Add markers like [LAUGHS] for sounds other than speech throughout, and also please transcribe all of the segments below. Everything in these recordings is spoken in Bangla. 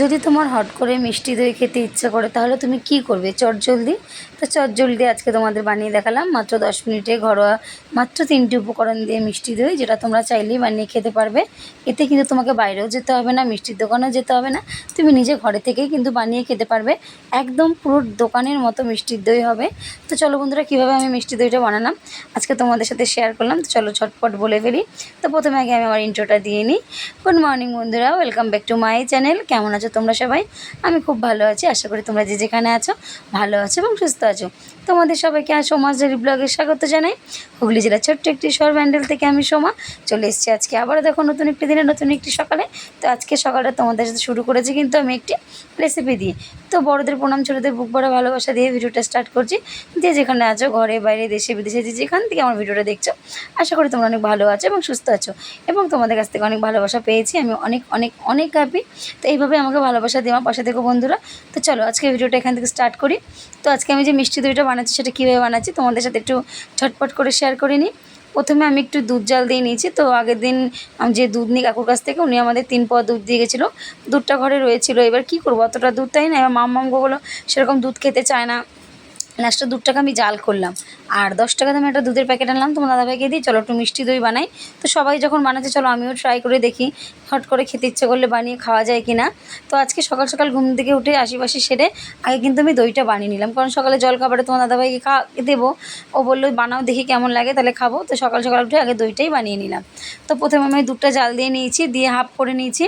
যদি তোমার হট করে মিষ্টি দই খেতে ইচ্ছা করে, তাহলে তুমি কি করবে? চটজলদি তো চটজলদি আজকে তোমাদের বানিয়ে দেখালাম। মাত্র দশ মিনিটে ঘরোয়া, মাত্র তিনটি উপকরণ দিয়ে মিষ্টি দই, যেটা তোমরা চাইলেই বানিয়ে খেতে পারবে। এতে কিন্তু তোমাকে বাইরেও যেতে হবে না, মিষ্টির দোকানেও যেতে হবে না। তুমি নিজে ঘরে থেকেই কিন্তু বানিয়ে খেতে পারবে। একদম পুরো দোকানের মতো মিষ্টির দই হবে। তো চলো বন্ধুরা, কীভাবে আমি মিষ্টি দইটা বানালাম? আজকে তোমাদের সাথে শেয়ার করলাম। তো চলো ঝটপট বলে ফেলি। তো প্রথমে আগে আমি আমার ইন্ট্রোটা দিয়ে নিই। গুড মর্নিং বন্ধুরা welcome back to my channel কেমন আছো তোমরা সবাই, আমি খুব ভালো আছি। আশা করি তোমরা যে যেখানে আছো, ভালো আছো এবং সুস্থ আছো। তোমাদের সবাইকে আজ সমাজের ব্লগে স্বাগত জানাই। হুগলি জেলার ছোট্ট একটি শহর ব্যান্ডেল থেকে আমি সোমা। চলে এসেছি আজকে আবারও দেখো নতুন একটি দিনে, নতুন একটি সকালে। তো আজকে সকালটা তোমাদের সাথে শুরু করেছি কিন্তু আমি একটি রেসিপি দিয়ে। তো বড়দের প্রণাম, ছোটোদের বুক ভরা ভালোবাসা দিয়ে ভিডিওটা স্টার্ট করছি। যে যেখানে আছো, ঘরে, বাইরে, দেশে, বিদেশে, যে যেখান থেকে আমার ভিডিওটা দেখছ, আশা করি তোমরা অনেক ভালো আছো এবং সুস্থ আছো। এবং তোমাদের কাছ থেকে অনেক ভালোবাসা পেয়েছি, আমি অনেক অনেক অনেক হ্যাপি তো এইভাবে আমাকে ভালোবাসা দিয়ে আমার পাশে দেখো বন্ধুরা। তো চলো আজকে ভিডিওটা এখান থেকে স্টার্ট করি। তো আজকে আমি যে মিষ্টি দইটা বানাচ্ছি, সেটা কীভাবে বানাচ্ছি তোমাদের সাথে একটু ঝটপট করে শেয়ার করে নিই। প্রথমে আমি একটু দুধ জাল দিয়ে নিয়েছি, তো আগের দিন যে দুধ নিই কাকুর কাছ থেকে, উনি আমাদের তিন পাওয়া দুধ দিয়ে গেছিল। দুধটা ঘরে রয়েছিল, এবার কি করব? অতটা দুধ তাই না? এবার মাম বলো, সেরকম দুধ খেতে চায় না। লাস্টে দুধটাকে আমি জাল করলাম। আর দশ টাকা দামে একটা দুধের প্যাকেট আনলাম তোমার দাদাভাইকে দিই চলো একটু মিষ্টি দই বানাই। তো সবাই যখন বানাচ্ছে, চলো আমিও ট্রাই করে দেখি, হট করে খেতে ইচ্ছে করলে বানিয়ে খাওয়া যায় কি না তো আজকে সকাল সকাল ঘুম থেকে উঠে আশিপাশি সেরে আগে কিন্তু আমি দইটা বানিয়ে নিলাম। কারণ সকালে জল খাবারে তোমার দাদাভাইকে খা দেবো। ও বলল, বানাও দেখি কেমন লাগে, তাহলে খাব। তো সকাল সকাল উঠে আগে দইটাই বানিয়ে নিলাম। তো প্রথমে আমি দুধটা জাল দিয়ে নিয়েছি, দিয়ে হাফ করে নিয়েছি।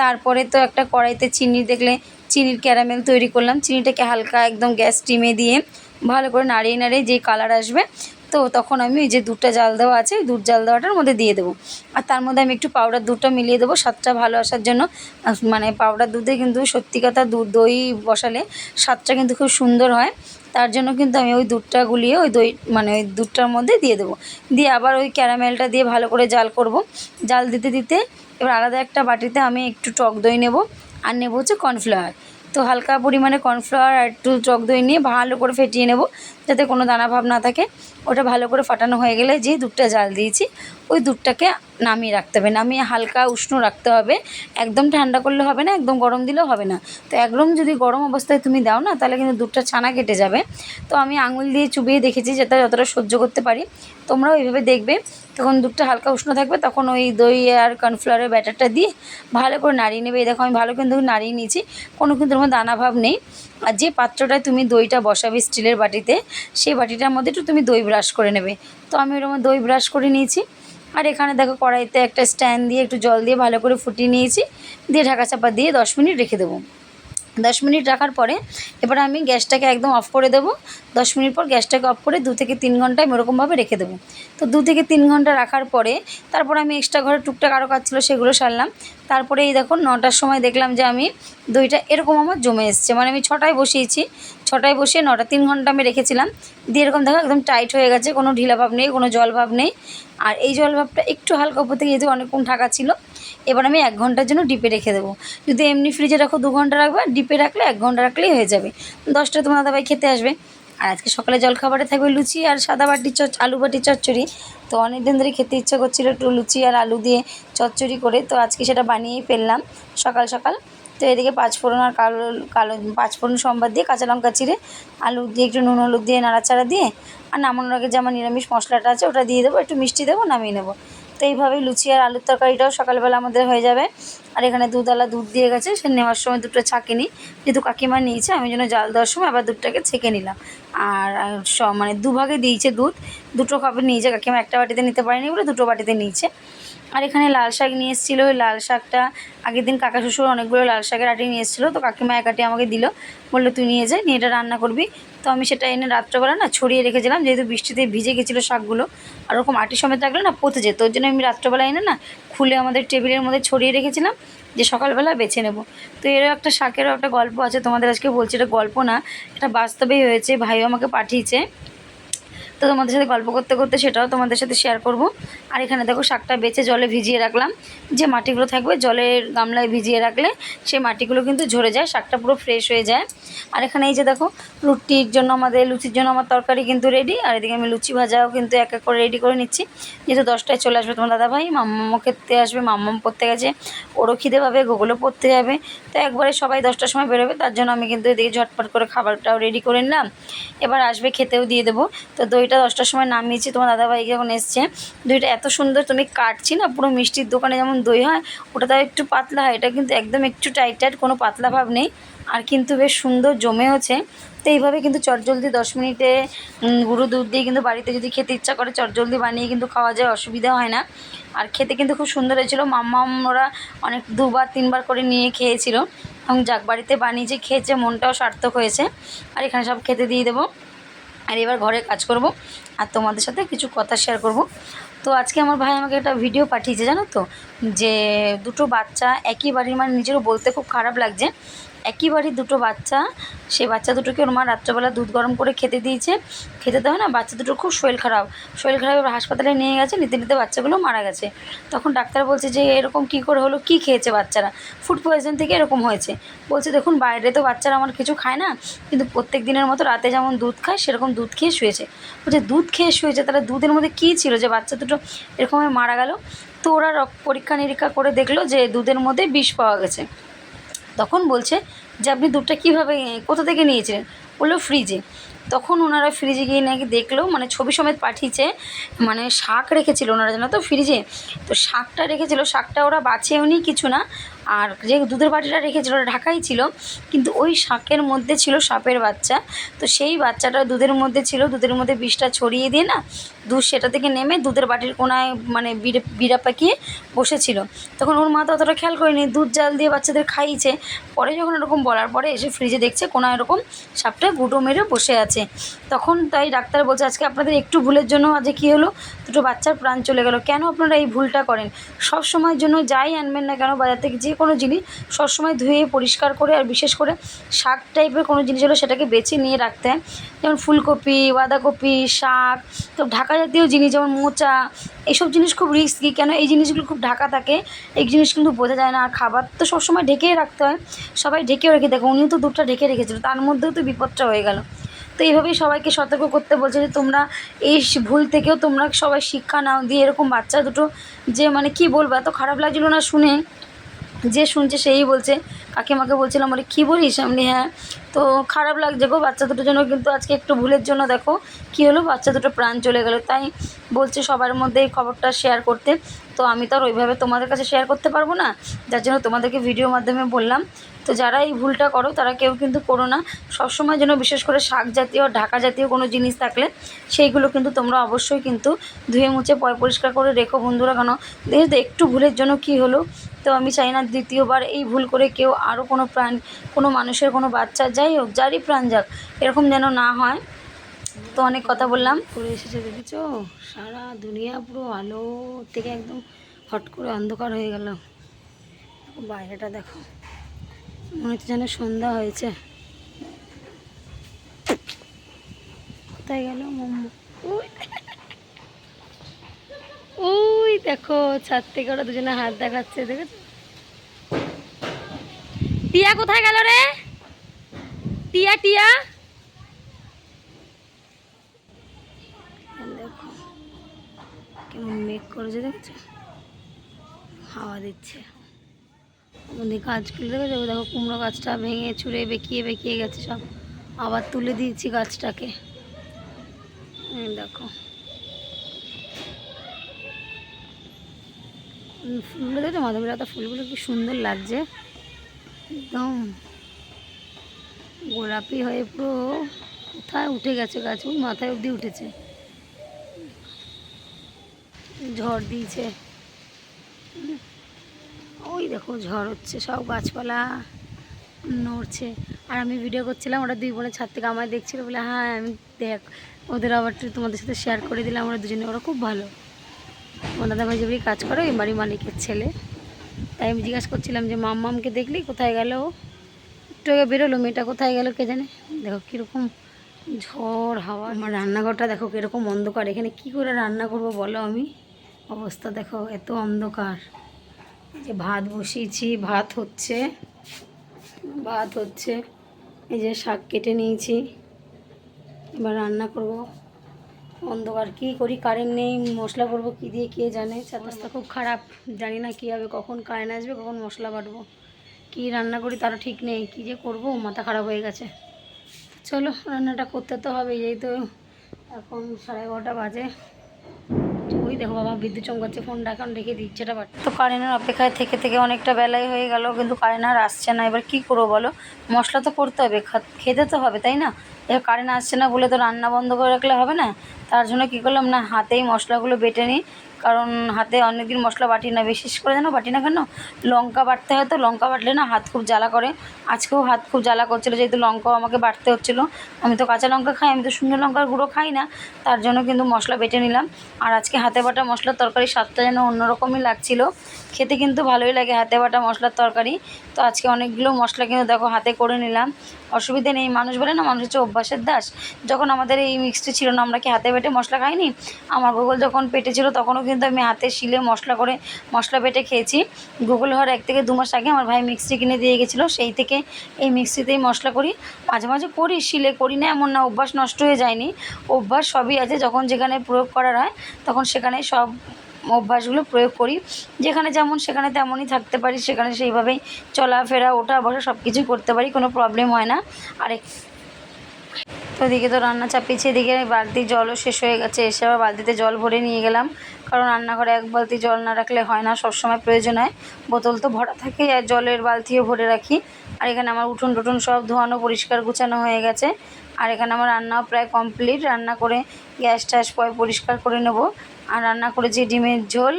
তারপরে তো একটা কড়াইতে চিনি, দেখলে চিনির ক্যারামেল তৈরি করলাম। চিনিটাকে হালকা একদম গ্যাস স্টিমে দিয়ে ভালো করে নাড়িয়ে নাড়িয়ে যেই কালার আসবে, তো তখন আমি যে দুধটা জাল দেওয়া আছে দুধ জাল দেওয়াটার মধ্যে দিয়ে দেবো। আর তার মধ্যে আমি একটু পাউডার দুধটা মিলিয়ে দেবো, স্বাদটা ভালো আসার জন্য। মানে পাউডার দুধে কিন্তু সত্যি কথা দুধ, দই বসালে স্বাদটা কিন্তু খুব সুন্দর হয়। তার জন্য কিন্তু আমি ওই দুধটা গুলিয়ে ওই দই মানে ওই দুধটার মধ্যে দিয়ে দেবো। দিয়ে আবার ওই ক্যারামেলটা দিয়ে ভালো করে জাল করব। জাল দিতে দিতে এবার আলাদা একটা বাটিতে আমি একটু টক দই নেব, আর নেব হচ্ছে কর্নফ্লাওয়ার তো হালকা পরিমাণে কর্নফ্লাওয়ার আর একটু টক দই নিয়ে ভালো করে ফেটিয়ে নেব, যাতে কোনো দানা ভাব না থাকে। ওটা ভালো করে ফাটানো হয়ে গেলে যে দুধটা জাল দিয়েছি, ওই দুধটাকে নামিয়ে রাখতে হবে। নামিয়ে হালকা উষ্ণ রাখতে হবে। একদম ঠান্ডা করলে হবে না, একদম গরম দিলেও হবে না। তো একদম যদি গরম অবস্থায় তুমি দাও না, তাহলে কিন্তু দুধটা ছানা কেটে যাবে। তো আমি আঙুল দিয়ে চুবিয়ে দেখেছি, যাতে যতটা সহ্য করতে পারি। তোমরাও এইভাবে দেখবে। তখন দুধটা হালকা উষ্ণ থাকবে, তখন ওই দই আর কর্নফ্লাওয়ারের ব্যাটারটা দিয়ে ভালো করে নাড়িয়ে নেবে। এই দেখো, আমি ভালো কিন্তু নাড়িয়ে নিয়েছি, কোনো কিন্তু তোমার দানা ভাব নেই। আর যে পাত্রটায় তুমি দইটা বসাবে স্টিলের বাটিতে, সেই বাটিটার মধ্যে একটু তুমি দই ব্রাশ করে নেবে। তো আমি ওরকম দই ব্রাশ করে নিয়েছি। আর এখানে দেখো, কড়াইতে একটা স্ট্যান্ড দিয়ে একটু জল দিয়ে ভালো করে ফুটিয়ে নিয়েছি। দিয়ে ঢাকা চাপা দিয়ে দশ মিনিট রেখে দেবো। দশ মিনিট রাখার পরে এবার আমি গ্যাসটাকে একদম অফ করে দেবো। দশ মিনিট পর গ্যাসটাকে অফ করে দু থেকে তিন ঘণ্টা আমি ওরকমভাবে রেখে দেবো। তো দু থেকে তিন ঘণ্টা রাখার পরে তারপরে আমি এক্সট্রা ঘরে টুকটাক আরও কাজ ছিল সেগুলো সারলাম। তারপরে এই দেখো নটার সময় দেখলাম যে আমি দইটা এরকম আমার জমে এসছে। মানে আমি ছটায় বসিয়েছি। ছটায় বসিয়ে নটা তিন ঘণ্টা আমি রেখেছিলাম। দিয়ে এরকম দেখো একদম টাইট হয়ে গেছে, কোনো ঢিলা ভাব নেই, কোনো জল ভাব নেই। আর এই জল ভাবটা একটু হালকা উপর থেকে যেহেতু অনেকক্ষণ ঢাকা ছিল এবার আমি এক ঘণ্টার জন্য ডিপে রেখে দেবো। যদি এমনি ফ্রিজে রাখো দু ঘণ্টা রাখবে, ডিপে রাখলে এক ঘণ্টা রাখলেই হয়ে যাবে। দশটা তোমার দাদাভাই খেতে আসবে। আর আজকে সকালে জলখাবারে থাকবে লুচি আর সাদা বাটির চচ আলু বাটির চচ্চড়ি। তো অনেক দিন ধরে খেতে ইচ্ছা করছিল একটু লুচি আর আলু দিয়ে চচ্চড়ি করে। তো আজকে সেটা বানিয়েই ফেললাম সকাল সকাল। তো এদিকে পাঁচফোড়ন আর কালো কালো পাঁচফোড়ন সম্বাদ দিয়ে কাঁচা লঙ্কা চিড়ে, আলু দিয়ে একটু নুন হলুদ দিয়ে নাড়াচাড়া দিয়ে, আর নামানোর আগে যে আমার নিরামিষ মশলাটা আছে ওটা দিয়ে দেবো, একটু মিষ্টি দেবো, নামিয়ে নেব। তো এইভাবেই লুচি আর আলুর তরকারিটাও সকালবেলা আমাদের হয়ে যাবে। আর এখানে দুধওয়ালা দুধ দিয়ে গেছে, সে নেওয়ার সময় দুধটা নিই যেহেতু কাকিমা নিয়েছে, আমি যেন জাল দেওয়ার সময় আবার দুধটাকে ছেঁকে নিলাম। আর মানে দুভাগে দিয়েছে দুধ। দুটো কাপে নিয়েছে, কাকিমা একটা বাটিতে নিতে পারেনি বলে দুটো বাটিতে নিয়েছে। আর এখানে লাল শাক নিয়ে এসেছিল, ওই লাল শাকটা আগের দিন কাকা শ্বশুর অনেকগুলো লাল শাকের আটি নিয়ে এসেছিল, তো কাকিমা এক আটি আমাকে দিল। বলল, তুই নিয়ে যা, নিয়ে এটা রান্না করবি। তো আমি সেটা এনে রাত্রেবেলা না ছড়িয়ে রেখেছিলাম, যেহেতু বৃষ্টিতে ভিজে গেছিল শাকগুলো, আর ওরকম আটি সমেত রাখলে না পচে যেত। ওর জন্য আমি রাত্রেবেলা এনে না খুলে আমাদের টেবিলের মধ্যে ছড়িয়ে রেখেছিলাম, যে সকালবেলা বেছে নেব। তো এরও একটা শাকেরও একটা গল্প আছে, তোমাদের আজকে বলছি, এটা গল্প না, এটা বাস্তবেই হয়েছে, ভাইও আমাকে পাঠিয়েছে। তো তোমাদের সাথে গল্প করতে করতে সেটাও তোমাদের সাথে শেয়ার করব। আর এখানে দেখো শাকটা বেছে জলে ভিজিয়ে রাখলাম। যে মাটিগুলো থাকবে জলের গামলায় ভিজিয়ে রাখলে সেই মাটিগুলো কিন্তু ঝরে যায়, শাকটা পুরো ফ্রেশ হয়ে যায়। আর এখানে এই যে দেখো, রুটির জন্য আমাদের, লুচির জন্য আমার তরকারি কিন্তু রেডি আর এদিকে আমি লুচি ভাজাও কিন্তু এক এক করে রেডি করে নিচ্ছি। যেহেতু দশটায় চলে আসবে তোমার দাদাভাই, মাম্মামও খেতে আসবে, মাম্মাম পড়তে গেছে, ওরও খিদে পাবে, গুগলও পড়তে যাবে। তো একবারে সবাই দশটার সময় বেরোবে, তার জন্য আমি কিন্তু এদিকে ঝটপট করে খাবারটাও রেডি করে নিলাম। এবার আসবে খেতেও দিয়ে দেবো। তো দইটা দশটার সময় নামিয়েছি, তোমার দাদাভাই যখন এসছে। দইটা এত সুন্দর তুমি কাটছি না, পুরো মিষ্টির দোকানে যেমন দই হয় ওটা তাও একটু পাতলা হয়, এটা কিন্তু একদম একটু টাইট টাইট কোনো পাতলা ভাব নেই। আর কিন্তু বেশ সুন্দর জমেওছে তো এইভাবে কিন্তু চটজলদি দশ মিনিটে গুঁড়ো দুধ দিয়ে কিন্তু বাড়িতে যদি খেতে ইচ্ছা করে, চটজলদি বানিয়ে কিন্তু খাওয়া যায়, অসুবিধা হয় না। আর খেতে কিন্তু খুব সুন্দর হয়েছিলো। মাম্মাম ওরা অনেক দুবার, তিনবার করে নিয়ে খেয়েছিল। এবং যাক, বাড়িতে বানিয়ে যে খেয়েছে, মনটাও সার্থক হয়েছে। আর এখানে সব খেতে দিয়ে দেবো। আর এবার ঘরে কাজ করব আর তোমাদের সাথে কিছু কথা শেয়ার করব। তো আজকে আমার ভাই আমাকে একটা ভিডিও পাঠিয়েছে, জানো তো? যে দুটো বাচ্চা একই বাড়ির মানে নিজেরও বলতে খুব খারাপ লাগছে। একই বাড়ির দুটো বাচ্চা। সেই বাচ্চা দুটোকে ওর মা রাত্রেবেলা দুধ গরম করে খেতে দিয়েছে। খেতে দেয় না, বাচ্চা দুটোর খুব শরীর খারাপ। শরীর খারাপ এবার হাসপাতালে নিয়ে গেছে, নিতে নিতে বাচ্চাগুলো মারা গেছে। তখন ডাক্তার বলছে যে, এরকম কী করে হলো? কী খেয়েছে বাচ্চারা? ফুড পয়জন থেকে এরকম হয়েছে। বলছে, দেখুন, বাইরে তো বাচ্চারা আমার কিছু খায় না, কিন্তু প্রত্যেক দিনের মতো রাতে যেমন দুধ খায়, সেরকম দুধ খেয়ে শুয়েছে। বলছে, দুধ খেয়ে শুয়েছে? তাহলে দুধের মধ্যে কী ছিল যে বাচ্চা দুটো এরকমভাবে মারা গেল? তো ওরা পরীক্ষা নিরীক্ষা করে দেখল যে দুধের মধ্যে বিষ পাওয়া গেছে। তখন বলছে যে, আপনি দুধটা কীভাবে, কোথা থেকে নিয়েছিলেন? বলল, ফ্রিজে। তখন ওনারা ফ্রিজে গিয়ে নাকি দেখল মানে ছবি সমেত পাঠিয়েছে মানে শাক রেখেছিল ওনারা, জানো তো, ফ্রিজে। তো শাকটা রেখেছিল, শাকটা ওরা বাছেও নি কিছু না, আর যে দুধের বাটিটা রেখেছিল, ওটা ঢাকাই ছিল, কিন্তু ওই শাকের মধ্যে ছিল সাপের বাচ্চা। তো সেই বাচ্চাটা দুধের মধ্যে ছিল, দুধের মধ্যে বিষটা ছড়িয়ে দিয়ে না দুধ সেটা থেকে নেমে দুধের বাটির কোনায় মানে বিড়ে পাকিয়ে বসেছিল। তখন ওর মা তো অতটা খেয়াল করেনি, দুধ জাল দিয়ে বাচ্চাদের খাইয়েছে। পরে যখন এরকম বলার পরে এসে ফ্রিজে দেখছে কোনায় এরকম সাপটা গুঁটো মেরে বসে আছে। তখন তাই ডাক্তার বলছে, আজকে আপনাদের একটু ভুলের জন্য আজকে কী হলো? দুটো বাচ্চার প্রাণ চলে গেল। কেন আপনারা এই ভুলটা করেন? সব সময়ের জন্য যাই আনবেন না কেন? বাজার থেকে যে কোনো জিনিস সবসময় ধুয়ে, পরিষ্কার করে আর বিশেষ করে শাক টাইপের কোনো জিনিস হলে সেটাকে বেছে নিয়ে রাখতে হয়। যেমন ফুলকপি, বাঁধাকপি, শাক, তো ঢাকা জাতীয় জিনিস যেমন মোচা এইসব জিনিস খুব রিস্কি কেন এই জিনিসগুলো খুব ঢাকা থাকে। এই জিনিস কিন্তু বোঝা যায় না আর খাবার তো সবসময় ঢেকেই রাখতে হয়। সবাই ঢেকেও রেখে দেখো, উনিও তো দুধটা ঢেকে রেখেছিল, তার মধ্যেও তো বিপদটা হয়ে গেল। তো এইভাবেই সবাইকে সতর্ক করতে বলছে যে তোমরা এই ভুল থেকেও তোমরা সবাই শিক্ষা নাও। দিয়ে এরকম বাচ্চা দুটো যে মানে কি বলব, এত খারাপ লাগছিল না শুনে। যে শুনছে, সেই বলছে, কাকিমাকে বলছিলাম, বলে, কী বলিস? আমি হ্যাঁ তো খারাপ লাগছে গো, বাচ্চা দুটোর জন্য। কিন্তু আজকে একটু ভুলের জন্য দেখো, কী হলো? বাচ্চা দুটো প্রাণ চলে গেল। তাই বলছে সবার মধ্যে এই খবরটা শেয়ার করতে। তো আমি তো আর ওইভাবে তোমাদের কাছে শেয়ার করতে পারব না। যার জন্য তোমাদেরকে ভিডিওর মাধ্যমে বললাম। তো যারা এই ভুলটা করো, তারা কেউ কিন্তু করো না। সবসময় যেন বিশেষ করে শাক জাতীয়, ঢাকা জাতীয় কোনো জিনিস থাকলে, সেইগুলো কিন্তু তোমরা অবশ্যই কিন্তু ধুয়ে মুছে, পয় পরিষ্কার করে রেখো বন্ধুরা কেন? দেখো তো, একটু ভুলের জন্য কি হলো? তো আমি চাই না দ্বিতীয়বার এই ভুল করে কেউ আরও কোনো প্রাণ, কোনো মানুষের কোনো বাচ্চা, যাই হোক, যারই প্রাণ যাক, এরকম যেন না হয়। তো অনেক কথা বললাম। করে এসেছে দেখেছ? সারা দুনিয়া পুরো আলো থেকে একদম হট করে অন্ধকার হয়ে গেল। বাইরেটা দেখো, মনে হচ্ছে যেন সন্ধ্যা হয়েছে। কোথায় গেল ওই দেখো, ছাদ থেকে ওরা দুজনে হাত দেখাচ্ছে, দেখেছ? টিয়া কোথায় গেল রে? টিয়া টিয়া দেখো কেমন মেঘ করেছে দেখছ? হাওয়া দিচ্ছে। আমাদের গাছগুলো দেখেছ ওই দেখো কুমড়ো গাছটা ভেঙে চুড়ে বেঁকিয়ে বেঁকিয়ে গেছে সব। আবার তুলে দিয়েছি গাছটাকে। দেখো। ফুলগুলো দেখো মাধবীলতা ফুলগুলো কি সুন্দর লাগছে। একদম। গোলাপি হয়ে পুরো কোথায় উঠে গেছে গাছ? মাথায় অবধি উঠেছে। ঝড় দিয়েছে। ওই দেখো ঝড় হচ্ছে, সব গাছপালা নড়ছে। আর আমি ভিডিও করছিলাম, ওরা দুই বোনের ছাদ থেকে আমায় দেখছিল, বলে হ্যাঁ আমি দেখ, ওদের আবার তোমাদের সাথে শেয়ার করে দিলাম, ওরা দুজনে, ওরা খুব ভালো। ওনাদের ভাই যেভাবে কাজ করে এই বাড়ি মালিকের ছেলে। তাই আমি জিজ্ঞাসা করছিলাম যে মাম্মামকে দেখলি? কোথায় গেল একটু আগে বেরোলো, মেয়েটা কোথায় গেল কে জানে? দেখো কীরকম ঝড়, হাওয়া। আমার রান্নাঘরটা দেখো কীরকম অন্ধকার, এখানে কি করে রান্না করব বলো আমি? অবস্থা দেখো, এত অন্ধকার। যে ভাত বসিয়েছি, ভাত হচ্ছে ভাত হচ্ছে, এই যে শাক কেটে নিয়েছি। এবার রান্না করব। অন্ধকার, কি করি, কারেন্ট নেই, মশলা করব কি দিয়ে, কে জানে? অবস্থা খুব খারাপ, জানি না কী হবে, কখন কারেন্ট আসবে, কখন মশলা বাটবো। কি রান্না করি তারা ঠিক নেই, কি যে করব, মাথা খারাপ হয়ে গেছে। চলো, রান্নাটা করতে তো হবে এই তো এখন সাড়ে এগারোটা বাজে। দেখো বাবা, বিদ্যুৎ চমকাচ্ছে ফোনটা এখন রেখে দিচ্ছে, এটা তো কারেন্টের অপেক্ষায় থেকে থেকে অনেকটা বেলাই হয়ে গেল, কিন্তু কারেন্ট আর আসছে না। এবার কি করব বলো? মশলা তো করতে হবে খেতে তো হবে, তাই না? এবার কারেন্ট আসছে না বলে তো রান্না বন্ধ করে রাখলে হবে না? তার জন্য কী করলাম না, হাতেই মশলাগুলো বেটে নিই। কারণ হাতে অনেকদিন মশলা বাটি না, বিশেষ করে জানো বাটি না কেন? লঙ্কা বাটতে হয় তো, লঙ্কা বাটলে না হাত খুব জ্বালা করে। আজকেও হাত খুব জ্বালা করছিল, যেহেতু লঙ্কাও আমাকে বাটতে হচ্ছিল। আমি তো কাঁচা লঙ্কা খাই, আমি তো শুকনো লঙ্কার গুঁড়ো খাই না, তার জন্য কিন্তু মশলা বেটে নিলাম। আর আজকে হাতে বাটা মশলার তরকারি স্বাদটা যেন অন্যরকমই লাগছিল। খেতে কিন্তু ভালোই লাগে হাতে বাটা মশলার তরকারি। তো আজকে অনেকগুলো মশলা কিন্তু দেখো হাতে করে নিলাম। অসুবিধে নেই, মানুষ বলে না, মানুষ হচ্ছে অভ্যাসের দাস। যখন আমাদের এই মিক্সটি ছিল না, আমরা কি হাতে বেটে মশলা খাইনি? আমার গুগল যখন পেটে ছিল, তখনও কিন্তু আমি হাতে শিলে মশলা করে মশলা বেটে খেয়েছি। গুগল হওয়ার এক থেকে দু মাস আগে আমার ভাই মিক্সি কিনে দিয়ে গেছিল। সেই থেকে এই মিক্সিতেই মশলা করি। মাঝে মাঝে করি, শিলে করি না, এমন না, অভ্যাস নষ্ট হয়ে যায়নি। অভ্যাস সবই আছে, যখন যেখানে প্রয়োগ করার হয়, তখন সেখানে সব অভ্যাসগুলো প্রয়োগ করি। যেখানে যেমন, সেখানে তেমনই থাকতে পারি, সেখানে সেইভাবেই চলাফেরা ওঠা বসা সব কিছুই করতে পারি, কোনো প্রবলেম হয় না। আরেক তো এদিকে তো রান্না চাপিয়েছি, এদিকে বালতি জলও শেষ হয়ে গেছে, এসে আবার বালতিতে জল ভরে নিয়ে গেলাম। কারণ রান্নাঘরে এক বালতি জল না রাখলে হয় না, সবসময় প্রয়োজন হয়। বোতল তো ভরা থাকে, আর জলের বালতিও ভরে রাখি। আর এখানে আমার উঠোন টুটুন সব ধোয়ানো, পরিষ্কার গুছানো হয়ে গেছে। আর এখানে আমার রান্নাও প্রায় কমপ্লিট। রান্না করে গ্যাস ট্যাস পরে পরিষ্কার করে নেব। আর রান্না করেছি ডিমের ঝোল,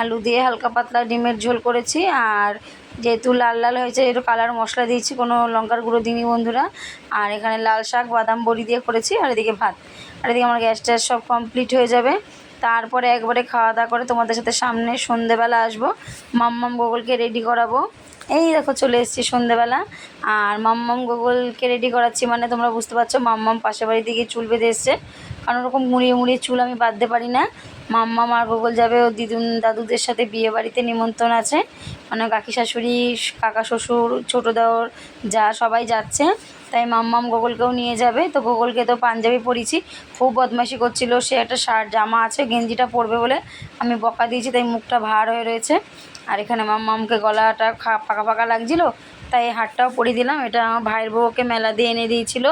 আলু দিয়ে হালকা পাতলা ডিমের ঝোল করেছি। আর যেহেতু লাল লাল হয়েছে একটু কালার মশলা দিয়েছি, কোনো লঙ্কার গুঁড়ো দিইনি বন্ধুরা। আর এখানে লাল শাক, বাদাম, বড়ি দিয়ে করেছি, আর এদিকে ভাত। আর এদিকে আমার গ্যাস ট্যাস সব কমপ্লিট হয়ে যাবে। তারপরে একবারে খাওয়া দাওয়া করে তোমাদের সাথে সামনে সন্ধেবেলা আসব। মাম্মাম গোগলকে রেডি করাবো। এই দেখো চলে এসেছি সন্ধেবেলা। আর মাম্মাম গোগলকে রেডি করাচ্ছি মানে তোমরা বুঝতে পারছ মাম্মাম পাশের বাড়ি থেকে চুল বেঁধে এসছে। কারণ ওরকম মুড়িয়ে মুড়িয়ে চুল আমি বাঁধতে পারি না। মাম্মাম আর গোগল যাবে ও দিদুন দাদুদের সাথে বিয়ে বাড়িতে নিমন্ত্রণ আছে। মানে কাকি শাশুড়ি, কাকা শ্বশুর, ছোটো দেওর, যা, সবাই যাচ্ছে। তাই মাম্মাম গোগলকেও নিয়ে যাবে। তো গোগলকে তো পাঞ্জাবি পরিয়েছি। খুব বদমাইশি করছিল। সে একটা শার্ট, জামা আছে, গেঞ্জিটা পরবে বলে আমি বকা দিয়েছি, তাই মুখটা ভার হয়ে রয়েছে। আর এখানে মাম্মামকে গলাটা খা, ফাঁকা ফাঁকা লাগছিল। তাই হারটাও পরিয়ে দিলাম। এটা আমার ভাইয়ের বউকে মেলা দিয়ে এনে দিয়েছিল।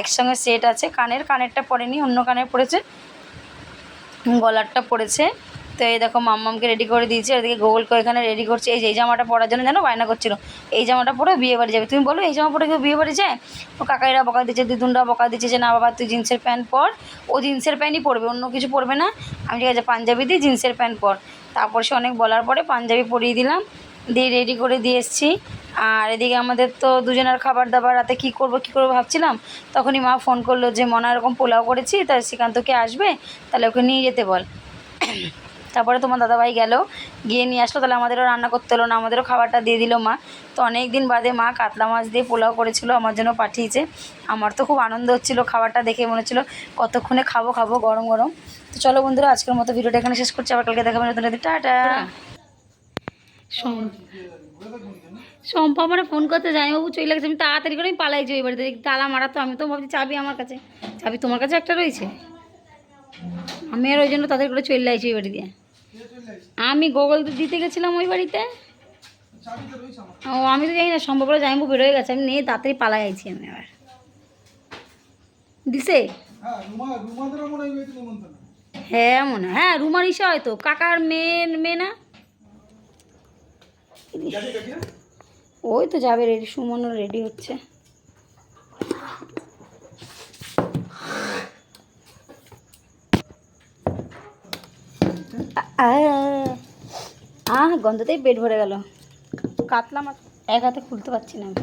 একসঙ্গে সেট আছে। কানের, কানেরটা পরেনি, অন্য কানের পড়েছে গলারটা পড়েছে। তো এই দেখো মাম্মামকে রেডি করে দিয়েছে এদিকে গোগলকে এখানে রেডি করছে। এই যে এই জামাটা পরার জন্য জানো বায়না করছিল, এই জামাটা পরে বিয়ে বাড়ি যাবে। তুমি বলো এই জামা পরে কেউ বিয়ে বাড়ি যায়? ও কাকাইরা বকা দিচ্ছে, দিদুনরা বকা দিচ্ছে যে, না বাবা, তুই জিন্সের প্যান্ট পর। ও জিন্সের প্যান্টই পরবে, অন্য কিছু পরবে না। আমি ঠিক আছে, পাঞ্জাবি দিই জিন্সের প্যান্ট পর। তারপর সে অনেক বলার পরে পাঞ্জাবি পরিয়ে দিলাম। দিয়ে রেডি করে দিয়ে এসেছি। আর এদিকে আমাদের তো দুজনের খাবার দাবার রাতে কী করব কী করব ভাবছিলাম, তখনই মা ফোন করল যে, মনে, এরকম পোলাও করেছি, তা শ্রীকান্তকে আসবে? তাহলে ওকে নিয়ে যেতে বল। তারপরে তোমার দাদাভাই গেল, গিয়ে নিয়ে আসলো। তাহলে আমাদেরও রান্না করতে হলো না, আমাদেরও খাবারটা দিয়ে দিল মা। তো অনেক দিন বাদে মা কাতলা মাছ দিয়ে পোলাও করেছিল, আমার জন্য পাঠিয়েছে। আমার তো খুব আনন্দ হচ্ছিল খাবারটা দেখে, মনে হচ্ছিল কতক্ষণে খাব খাব গরম গরম। তো চলো বন্ধুরা, আজকের মতো ভিডিওটা এখানে শেষ করছি। আবার কালকে দেখাবো নতুন একদিন। টাটা! শোন সম্পা আমার ফোন করতে যাই বাবু চলে লাগছে আমি তাড়াতাড়ি করে আমি পালাইছি ওই বাড়িতে তালা মারা তো আমি তো ভাবছি চাবি আমার কাছে। চাবি তোমার কাছে একটা রয়েছে? আমি আর ওই জন্য তাদের করে চলে আসছি ওই বাড়ি দিয়ে আমি গোগল দিতে গেছিলাম ওই বাড়িতে। ও আমি তো জানি না সম্ভব করে জানব বেরোয় গেছে। আমি নিয়ে তাড়াতাড়ি পালাই আইছি আমি আবার দিছে? হ্যাঁ মনে হয় হ্যাঁ রুমার ইসা হয়তো। কাকার মেয়ে মেয়ে না? ওই তো যাবে রেডি সুমনও রেডি হচ্ছে। আ- আহ গন্ধতেই পেট ভরে গেল। কাতলা মাছ। এক হাতে খুলতে পারছি না আমি।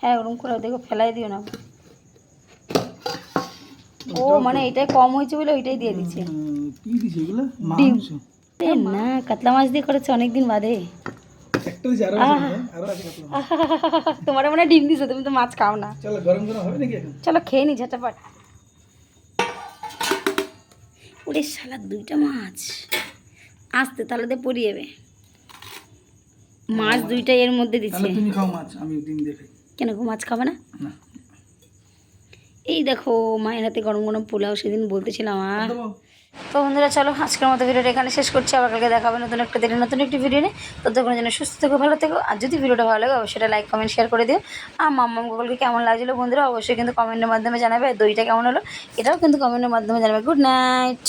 হ্যাঁ ওরকম করে দেখো ফেলাই দিও না। ও মানে এটাই কম হয়েছে বলে ওইটাই দিয়ে দিচ্ছে। কি দিছে এগুলো? এ না কাতলা মাছ দিয়ে করেছে অনেক দিন বাদে। একটা আরও আছে আরও আছে কাতলা [LAUGHS] তোমার মনে ডিম দিছো তুমি তো মাছ খাও না। চলো গরম গরম হবে নাকি এখন? চলো খেয়ে নি ঝাটাপাট। ওরে শালা দুইটা মাছ। আসতে তাহলে তো পড়ে যাবে মাছ দুইটা এর মধ্যে দিচ্ছে। তুমি খাও মাছ আমি ডিম দিয়ে খাই। কেন গো মাছ খাবে না? এই দেখো মায়ের হাতে গরম গরম পোলাও সেদিন বলতেছিলাম আর? তো বন্ধুরা, চলো আজকের মতো ভিডিওটা এখানে শেষ করছি। আবার কালকে দেখাবে নতুন একটা দিনে নতুন একটি ভিডিও নিয়ে। ততক্ষণ যেন সুস্থ থেকো, ভালো থেকো। আর যদি ভিডিওটা ভালো লাগে, অবশ্যই লাইক কমেন্ট শেয়ার করে দিও। আর মাম্মাম গুগলকে কেমন লাগছিল বন্ধুরা, অবশ্যই কিন্তু কমেন্টের মাধ্যমে জানাবে। দইটা কেমন হলো, এটাও কিন্তু কমেন্টের মাধ্যমে জানাবে। Good night